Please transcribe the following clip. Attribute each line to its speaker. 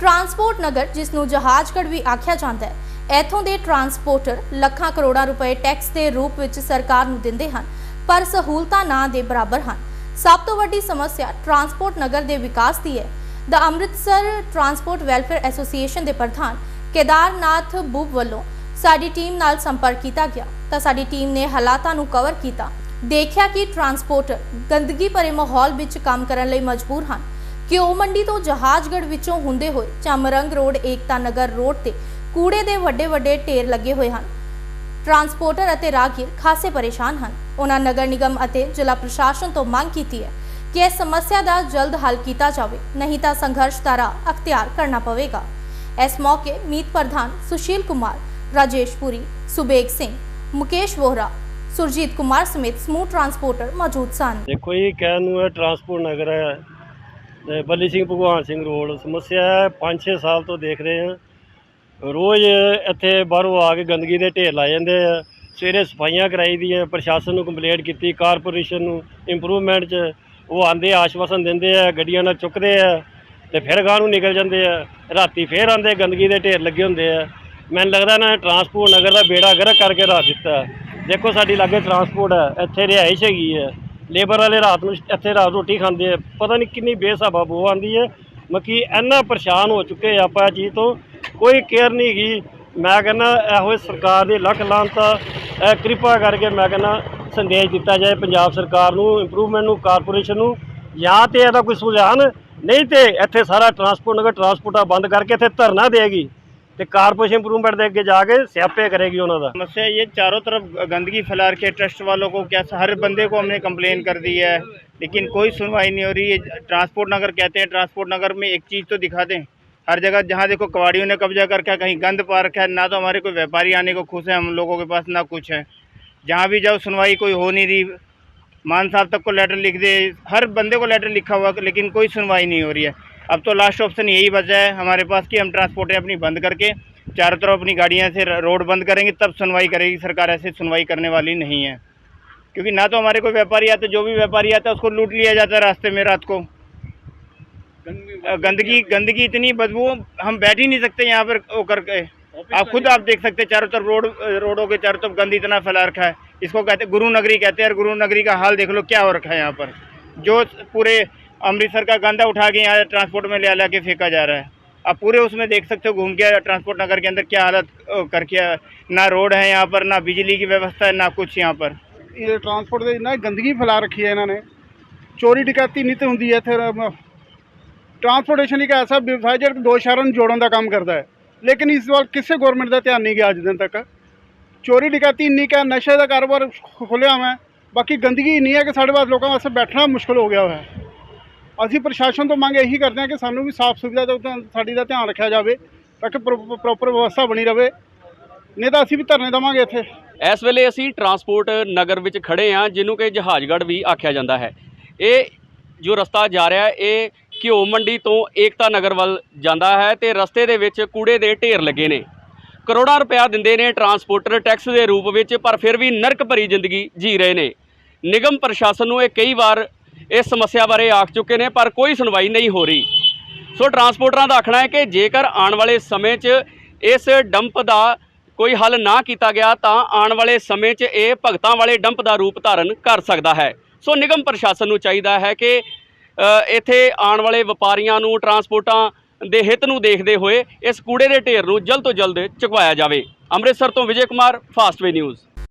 Speaker 1: Transport ਨਗਰ, ਜਿਸ ਨੂੰ ਜਹਾਜ਼ਗੜ੍ਹ ਵੀ ਆਖਿਆ ਜਾਂਦਾ ਹੈ, ਇੱਥੋਂ ਦੇ ਟਰਾਂਸਪੋਰਟਰ ਲੱਖਾਂ ਕਰੋੜਾਂ ਰੁਪਏ ਟੈਕਸ ਦੇ ਰੂਪ ਵਿੱਚ ਸਰਕਾਰ ਨੂੰ ਦਿੰਦੇ ਹਨ, ਪਰ ਸਹੂਲਤਾਂ ਨਾ ਦੇ ਬਰਾਬਰ ਹਨ। ਸਭ ਤੋਂ ਵੱਡੀ ਸਮੱਸਿਆ ਟਰਾਂਸਪੋਰਟ ਨਗਰ ਦੇ ਵਿਕਾਸ ਦੀ ਹੈ। ਦਾ ਅੰਮ੍ਰਿਤਸਰ ਟਰਾਂਸਪੋਰਟ ਵੈਲਫੇਅਰ ਐਸੋਸੀਏਸ਼ਨ ਦੇ ਪ੍ਰਧਾਨ ਕੇਦਾਰਨਾਥ ਬੂਬ ਵੱਲੋਂ ਸਾਡੀ ਟੀਮ ਨਾਲ ਸੰਪਰਕ ਕੀਤਾ ਗਿਆ। ਤਾਂ ਸਾਡੀ ਟੀਮ ਨੇ ਹਾਲਾਤਾਂ ਨੂੰ ਕਵਰ ਕੀਤਾ। ਦੇਖਿਆ ਕਿ ਟਰਾਂਸਪੋਰਟਰ ਗੰਦਗੀ ਭਰੇ ਮਾਹੌਲ ਵਿੱਚ ਕੰਮ ਕਰਨ ਲਈ ਮਜਬੂਰ ਹਨ। ਘਿਓ ਮੰਡੀ ਤੋਂ ਜਹਾਜ਼ਗੜ੍ਹ ਵਿੱਚੋਂ ਹੁੰਦੇ ਹੋਏ ਚਮਰੰਗ ਰੋਡ, ਏਕਤਾ ਨਗਰ ਰੋਡ ਤੇ ਕੂੜੇ ਦੇ ਵੱਡੇ ਵੱਡੇ ਢੇਰ ਲੱਗੇ ਹੋਏ ਹਨ। ਟਰਾਂਸਪੋਰਟਰ ਅਤੇ ਰਾਹਗੀਰ ਖਾਸੇ ਪਰੇਸ਼ਾਨ ਹਨ। ਉਹਨਾਂ ਨਗਰ ਨਿਗਮ ਅਤੇ ਜ਼ਿਲ੍ਹਾ ਪ੍ਰਸ਼ਾਸਨ ਤੋਂ ਮੰਗ ਕੀਤੀ ਹੈ ਕਿ ਇਸ ਸਮੱਸਿਆ ਦਾ ਜਲਦ ਹੱਲ ਕੀਤਾ ਜਾਵੇ। ਨਹੀਂ ਤਾਂ ਸੰਘਰਸ਼ ਦਾ ਰਾਹ ਅਖਤਿਆਰ ਕਰਨਾ ਪਵੇਗਾ। ਇਸ ਮੌਕੇ ਮੀਤ ਪ੍ਰਧਾਨ ਸੁਸ਼ੀਲ ਕੁਮਾਰ, ਰਾਜੇਸ਼ ਪੁਰੀ, ਸੁਬੇਗ ਸਿੰਘ, ਮੁਕੇਸ਼ ਵੋਹਰਾ, ਸੁਰਜੀਤ ਕੁਮਾਰ ਸਮੇਤ ਸਮੂਹ ਟਰਾਂਸਪੋਰਟਰ ਮੌਜੂਦ ਸਨ।
Speaker 2: ਦੇਖੋ ਜੀ ਕਹਿਣ ਨੂੰ ਹੈ ਟਰਾਂਸਪੋਰਟ ਨਗਰ ਹੈ। ਤੇ ਬੱਲੀ ਸਿੰਘ ਭਗਵਾਨ ਸਿੰਘ ਰੋਡ। ਸਮੱਸਿਆ ਹੈ 5-6 ਸਾਲ ਤੋਂ ਦੇਖ ਰਹੇ ਹਾਂ। ਰੋਜ਼ ਇੱਥੇ ਬਾਹਰੋਂ ਆ ਕੇ ਗੰਦਗੀ ਦੇ ਢੇਰ ਲਾ ਜਾਂਦੇ ਆ। ਸਵੇਰੇ ਸਫਾਈਆਂ ਕਰਾਈ ਦੀਆਂ, ਪ੍ਰਸ਼ਾਸਨ ਨੂੰ ਕੰਪਲੇਂਟ ਕੀਤੀ ਕਾਰਪੋਰੇਸ਼ਨ ਨੂੰ ਇੰਪਰੂਵਮੈਂਟ 'ਚ ਉਹ ਆਂਦੇ ਆਸ਼ਵਾਸਨ ਦਿੰਦੇ ਆ, ਗੱਡੀਆਂ ਨਾਲ ਚੁੱਕਦੇ ਆ ਤੇ ਫਿਰ ਗਾਂ ਨੂੰ ਨਿਕਲ ਜਾਂਦੇ ਆ। ਰਾਤੀ ਫੇਰ ਆਂਦੇ ਗੰਦਗੀ ਦੇ ਢੇਰ ਲੱਗੇ ਹੁੰਦੇ ਆ। ਮੈਨੂੰ ਲੱਗਦਾ ਨਾ ਟਰਾਂਸਪੋਰਟ ਨਗਰ ਦਾ ਬੇੜਾ ਗਰਕ ਕਰਕੇ ਰੱਖ ਦਿੱਤਾ। ਦੇਖੋ ਸਾਡੀ ਲਾਗੇ ਟਰਾਂਸਪੋਰਟ ਹੈ ਇੱਥੇ ਰਿਹਾਇਸ਼ ਹੈਗੀ ਹੈ ਲੇਬਰ ਵਾਲੇ ਰਾਤ ਨੂੰ ਇੱਥੇ ਰਾਤ ਰੋਟੀ ਖਾਂਦੇ ਆ। ਪਤਾ ਨਹੀਂ ਕਿੰਨੀ ਬੇਸਾਬਾ ਬੋ ਆਂਦੀ ਹੈ ਮੱਕੀ ਇੰਨਾ ਪਰੇਸ਼ਾਨ ਹੋ ਚੁੱਕੇ ਆਪਾਂ ਇਹ ਚੀਜ਼ ਤੋਂ। ਕੋਈ ਕੇਅਰ ਨਹੀਂ ਗਈ ਮੈਂ ਕਹਿੰਦਾ ਇਹੋ ਜਿਹੀ ਸਰਕਾਰ ਦੀ ਲੱਖ ਲਾਂਤਾ ਕਿਰਪਾ ਕਰਕੇ ਮੈਂ ਕਹਿੰਦਾ ਸੰਦੇਸ਼ ਦਿੱਤਾ ਜਾਏ ਪੰਜਾਬ ਸਰਕਾਰ ਨੂੰ ਇੰਪਰੂਵਮੈਂਟ ਨੂੰ ਕਾਰਪੋਰੇਸ਼ਨ ਨੂੰ। ਜਾਂ ਤੇ ਇਹਦਾ ਕੋਈ ਸੁਝਾਨ ਨਹੀਂ ਤੇ ਇੱਥੇ ਸਾਰਾ ਟਰਾਂਸਪੋਰਟ ਨਗਰ ਟਰਾਂਸਪੋਰਟਾਂ ਬੰਦ ਕਰਕੇ ਇੱਥੇ ਧਰਨਾ ਦੇਗੀ ਤੇ ਕਾਰਪੋਰੇਸ਼ਨ ਇੰਪਰੂਵਮੈਂਟ ਦੇ ਅੱਗੇ ਜਾ ਕੇ ਸਿਆਪੇ ਕਰੇਗੀ ਉਹਨਾਂ ਦਾ
Speaker 3: समस्या ये चारों तरफ गंदगी फैला रखी है ट्रस्ट वालों को क्या हर बंदे को हमने कंप्लेन कर दी है लेकिन कोई सुनवाई नहीं हो रही है ट्रांसपोर्ट नगर कहते हैं ट्रांसपोर्ट नगर में एक चीज़ तो दिखा दें हर जगह जहाँ देखो कबाड़ियों ने कब्जा कर रखा है कहीं गंद पा रखा है ना तो हमारे कोई व्यापारी आने को खुश है हम लोगों के पास ना कुछ है जहाँ भी जाओ सुनवाई कोई हो नहीं रही मान साहब तक को लेटर लिख दे हर बंदे को लेटर लिखा हुआ लेकिन कोई सुनवाई नहीं हो रही है अब तो लास्ट ऑप्शन यही बचा है हमारे पास कि हम ट्रांसपोर्टें अपनी बंद करके चारों तरफ़ अपनी गाड़ियाँ से रोड बंद करेंगे तब सुनवाई करेगी सरकार ऐसे सुनवाई करने वाली नहीं है। क्योंकि ना तो हमारे कोई व्यापारी आते जो भी व्यापारी आता है उसको लूट लिया जाता है रास्ते में रात को। गंदगी गंदगी इतनी बदबू हम बैठ ही नहीं सकते यहाँ पर वो करके आप खुद आप देख सकते हैं चारों तरफ़ रोड रोडों के चारों तरफ़ गंद इतना फैला रखा है। इसको कहते गुरु नगरी कहते हैं और गुरु नगरी का हाल देख लो क्या हो रखा है यहाँ पर। जो पूरे अमृतसर का गंदा उठा के यहाँ ट्रांसपोर्ट में ले ला के फेंका जा रहा है। आप पूरे उसमें देख सकते हो, घूम के ट्रांसपोर्ट नगर के अंदर क्या हालत करके ना रोड है यहाँ पर, ना बिजली की व्यवस्था है, ना कुछ यहाँ पर।
Speaker 4: ये ट्रांसपोर्ट इतना गंदगी फैला रखी है इन्होंने। चोरी डिकाती नहीं तो होंगी इतने ट्रांसपोर्टेशन एक ऐसा व्यवसाय जो दो शहरों में जोड़न का काम करता है। लेकिन इस बार किसी गोरमेंट का ध्यान नहीं गया अज दिन तक चोरी डिकाती इन्नी क्या, नशे का कारोबार खुलिया हुआ है। बाकी गंदगी इन्नी है कि साढ़े पास लोगों वास्तव बैठना मुश्किल हो गया है। ਅਸੀਂ ਪ੍ਰਸ਼ਾਸਨ ਤੋਂ ਮੰਗ ਇਹੀ ਕਰਦੇ ਹਾਂ ਕਿ ਸਾਨੂੰ ਵੀ ਸਾਫ਼ ਸੁਵਿਧਾ ਦਾ ਧਿਆਨ- ਸਾਡੀ ਦਾ ਧਿਆਨ ਰੱਖਿਆ ਜਾਵੇ, ਤਾਂ ਕਿ ਪ੍ਰੋਪਰ ਵਿਵਸਥਾ ਬਣੀ ਰਵੇ। ਨਹੀਂ ਤਾਂ ਅਸੀਂ ਵੀ ਧਰਨੇ ਦੇਵਾਂਗੇ ਇੱਥੇ।
Speaker 5: ਇਸ ਵੇਲੇ ਅਸੀਂ ਟਰਾਂਸਪੋਰਟ ਨਗਰ ਵਿੱਚ ਖੜੇ ਹਾਂ, ਜਿਹਨੂੰ ਕਿ ਜਹਾਜ਼ਗੜ੍ਹ ਵੀ ਆਖਿਆ ਜਾਂਦਾ ਹੈ। ਇਹ ਜੋ ਰਸਤਾ ਜਾ ਰਿਹਾ ਹੈ ਇਹ ਘਿਓ ਮੰਡੀ ਤੋਂ ਏਕਤਾ ਨਗਰ ਵੱਲ ਜਾਂਦਾ ਹੈ ਤੇ ਰਸਤੇ ਦੇ ਵਿੱਚ ਕੂੜੇ ਦੇ ਢੇਰ ਲੱਗੇ ਨੇ। ਕਰੋੜਾਂ ਰੁਪਇਆ ਦਿੰਦੇ ਨੇ ਟਰਾਂਸਪੋਰਟਰ ਟੈਕਸ ਦੇ ਰੂਪ ਵਿੱਚ, ਪਰ ਫਿਰ ਵੀ ਨਰਕ ਭਰੀ ਜ਼ਿੰਦਗੀ ਜੀ ਰਹੇ ਨੇ। ਨਿਗਮ ਪ੍ਰਸ਼ਾਸਨ ਨੂੰ ਇਹ ਕਈ ਵਾਰ ਇਸ ਸਮੱਸਿਆ ਬਾਰੇ ਆਖ ਚੁੱਕੇ ਨੇ, ਪਰ ਕੋਈ ਸੁਣਵਾਈ ਨਹੀਂ ਹੋ ਰਹੀ। ਸੋ ਟਰਾਂਸਪੋਰਟਰਾਂ ਦਾ ਆਖਣਾ ਹੈ ਕਿ ਜੇਕਰ ਆਉਣ ਵਾਲੇ ਸਮੇਂ 'ਚ ਇਸ ਡੰਪ ਦਾ ਕੋਈ ਹੱਲ ਨਾ ਕੀਤਾ ਗਿਆ, ਤਾਂ ਆਉਣ ਵਾਲੇ ਸਮੇਂ 'ਚ ਇਹ ਭਗਤਾਂ ਵਾਲੇ ਡੰਪ ਦਾ ਰੂਪ ਧਾਰਨ ਕਰ ਸਕਦਾ ਹੈ। ਸੋ ਨਿਗਮ ਪ੍ਰਸ਼ਾਸਨ ਨੂੰ ਚਾਹੀਦਾ ਹੈ ਕਿ ਇੱਥੇ ਆਉਣ ਵਾਲੇ ਵਪਾਰੀਆਂ ਨੂੰ, ਟਰਾਂਸਪੋਰਟਾਂ ਦੇ ਹਿੱਤ ਨੂੰ ਦੇਖਦੇ ਹੋਏ ਇਸ ਕੂੜੇ ਦੇ ਢੇਰ ਨੂੰ ਜਲਦ ਤੋਂ ਜਲਦ ਚੁਕਵਾਇਆ ਜਾਵੇ। ਅੰਮ੍ਰਿਤਸਰ ਤੋਂ ਵਿਜੇ ਕੁਮਾਰ, ਫਾਸਟਵੇ ਨਿਊਜ਼।